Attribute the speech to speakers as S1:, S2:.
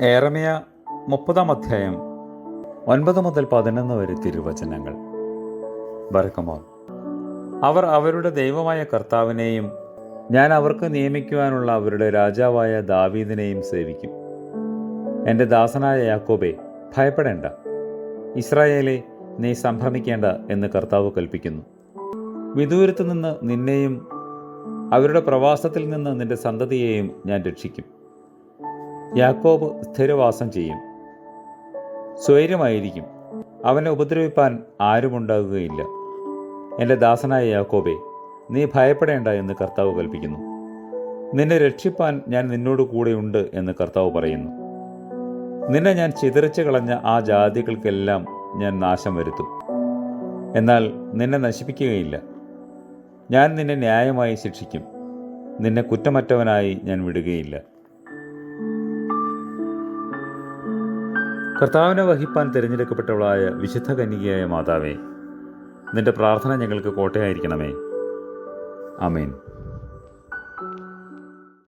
S1: ഏറമിയ മുപ്പതാം അധ്യായം ഒൻപത് മുതൽ പതിനൊന്ന് വരെ തിരുവചനങ്ങൾ. വരക്കുമ്പോൾ അവർ അവരുടെ ദൈവമായ കർത്താവിനെയും ഞാൻ അവർക്ക് നിയമിക്കുവാനുള്ള അവരുടെ രാജാവായ ദാവീദിനെയും സേവിക്കും. എന്റെ ദാസനായ യാക്കോബെ ഭയപ്പെടേണ്ട. ഇസ്രായേലെ നീ സംഭ്രമിക്കേണ്ട എന്ന് കർത്താവ് കൽപ്പിക്കുന്നു. വിദൂരത്തു നിന്ന് നിന്നെയും അവരുടെ പ്രവാസത്തിൽ നിന്ന് നിന്റെ സന്തതിയെയും ഞാൻ രക്ഷിക്കും. യാക്കോബ് സ്ഥിരവാസം ചെയ്യും. സ്വൈര്യമായിരിക്കും അവനെ ഉപദ്രവിപ്പാൻ ആരുമുണ്ടാകുകയില്ല എന്റെ ദാസനായ യാക്കോബെ നീ ഭയപ്പെടേണ്ട എന്ന് കർത്താവ് കൽപ്പിക്കുന്നു. നിന്നെ രക്ഷിപ്പാൻ ഞാൻ നിന്നോട് കൂടെയുണ്ട് എന്ന് കർത്താവ് പറയുന്നു. നിന്നെ ഞാൻ ചിതറിച്ചു കളഞ്ഞ ആ ജാതികൾക്കെല്ലാം ഞാൻ നാശം വരുത്തും. എന്നാൽ നിന്നെ നശിപ്പിക്കുകയില്ല. ഞാൻ നിന്നെ ന്യായമായി ശിക്ഷിക്കും. നിന്നെ കുറ്റമറ്റവനായി ഞാൻ വിടുകയില്ല. കർത്താവിനെ വഹിപ്പാൻ തിരഞ്ഞെടുക്കപ്പെട്ടവളായ വിശുദ്ധ കന്യകയായ മാതാവേ നിന്റെ പ്രാർത്ഥന ഞങ്ങൾക്ക് കോട്ടയായിരിക്കണമേ. ആമേൻ.